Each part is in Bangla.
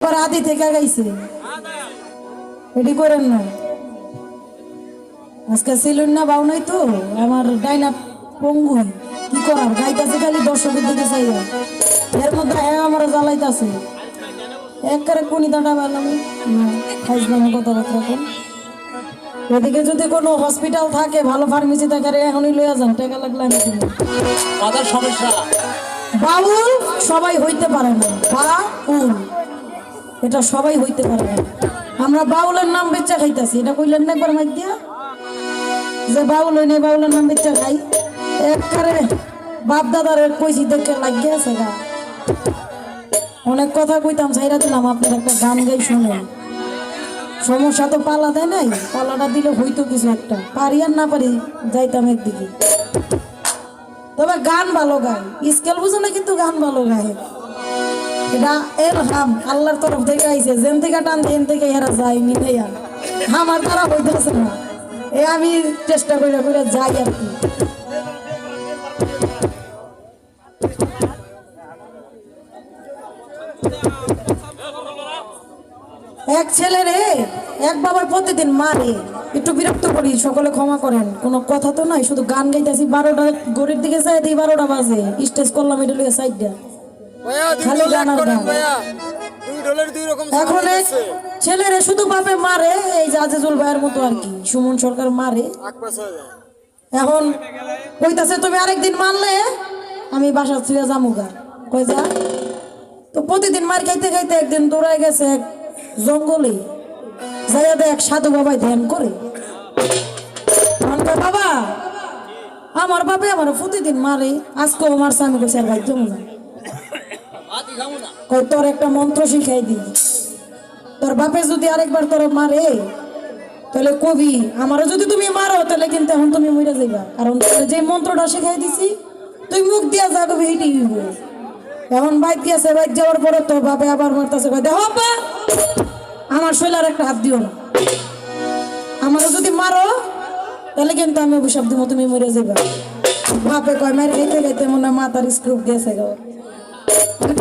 আদি থেকে গাইছে এটি করেন না। আজকে ছিলেন না বাউ নাই তো? আমার ডাইনা পঙ্গু। কি করার? গাইতাছে খালি দর্শকের দিকে চাইয়া। এর মধ্যে হ্যাঁ আমার জ্বালাইতাছে। একবারে কোনি দাঁড়া পেলাম হাজবাম কথাবার্তা কোন এদিকে যদি কোনো হসপিটাল থাকে ভালো ফার্মেসি থাকে আরে এখনই লইয়া যান। টাকা লাগলে আমি সমস্যা। বাউল সবাই হইতে পারে না। বাউল। এটা সবাই হইতে পারে না। আমরা বাউলের নাম বেচা খাইতাছি, এটা কইলেন না একবার মাইক দিয়া? যে বাউল হই নাই বাউলের নাম বেচা খাই, একবারে বাপ দাদার কইছি, দেখে লাগিয়ে আছে গা। অনেক কথা কইতাম, ছাইরা দিলাম, আপনার একটা গান গাই শুনেন। সমস্যা তো পালা দেয় নাই, পালাটা দিলে হইতো কিছু একটা। পারি আর না পারি, যাইতাম একদিকে। তবে গান ভালো গায়, স্কেল বুঝো না কিন্তু গান ভালো গায়। এটা এর হাম আল্লাহর তরফ থেকে যেন থেকে টান থেকে এরা হইতেছে না। এ আমি চেষ্টা করে যাই আর কি। এক ছেলে রে, এক বাবার প্রতিদিন মারে। একটু বিরক্ত করি, সকলে ক্ষমা করেন। কোনো কথা তো নাই, শুধু গান গাইতেছি, বারোটা গড়ির দিকে চাই দিই, বারোটা বাজে। স্টেজ করলাম, এটা লিয়ে সাইডটা খালি গানার গান। ভাইয়া। দুই ডলার দুই রকম এখন ছেলেরে শুধু বাপে মারে এই যে ভাইয়ের মতো আর কি। সুমন সরকার মারে। আকপাস যায়। এখন কইতাছে তুমি আরেকদিন মারলে আমি বাসা ছুঁয়ে যামুগা। কই যা। তো প্রতিদিন মার খাইতে খাইতে একদিন দৌড়ায় গেছে এক জঙ্গলে। যাইয়া দেখ সাধু বাবাই ধ্যান করে। বাবা আমার বাপে আমার প্রতিদিন মারে আজকেও মারছে। আমি কইছি ভাই খামু না। তোর একটা মন্ত্র শিখাই দিই। তোর বাপে যদি আরেকবার তোর মারে, তাহলে কবি, আমারও যদি তুমি মারো, তাহলে কিন্তু এখন তুমি মরে যাইবা। কারণ যে মন্ত্রটা শিখাই দিছি, তুই মুখ দিয়া যা কবি এইটাই হইব। এখন বাইক গেছে বাইক যাওয়ার পরে তোর বাপে আবার মারতেছে দেখো বাবা আমার শৈলার একটা হাত দিও না। আমারও যদি মারো, তাহলে কিন্তু আমি অভিশাপ দিব, তুমি মরে যাইবা। বাপে কয় মারি খাইতে খাইতে মনে হয় মাথার স্ক্রুপ গেছে গো।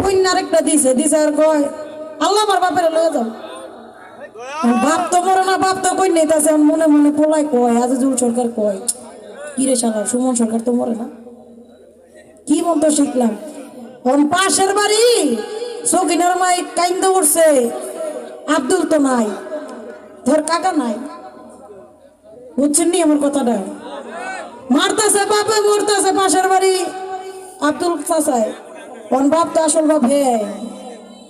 কন্যা আরেকটা দিছে দিছে আর কয়, আল্লাহ আমার বাপের লয়ে যাও। বাপ তো না, বাপ তো কই মনে মনে পোলাই কয় সরকার কয় সুমন সরকার তো মরে না? কি শিখলাম। কোন পাশের বাড়ি মাই কাইন্দে উঠছে আব্দুল তো নাই, ধর কাকা নাই। বুঝছেন নি আমার কথাটা? মারতেছে বাপে, মরতেছে পাশের বাড়ি আব্দুল চাচায় কোন বাপ তো আসল বাপ? হে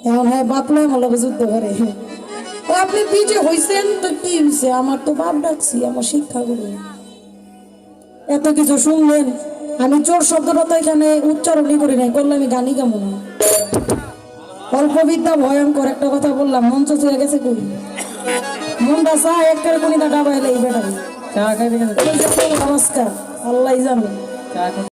এখন হ্যাঁ বাপ নয় মনে যুদ্ধ করে। আপনি বিজে হইছেন তো কি হইছে? আমার তো বাপ ডাকছি আমার শিক্ষা করে এত কিছু শুনলেন আমি চোর শব্দটা তো এখানে উচ্চারণই করি নাই করলে আমি গানই কেমন অল্প বিদ্যা ভয়ঙ্কর একটা কথা বললাম মঞ্চ চলে গেছে কই? মনটা চা এক করে কোনি ডাবাইলে এই বেটা চা খাইবে কেন নমস্কার আল্লাহ জানে।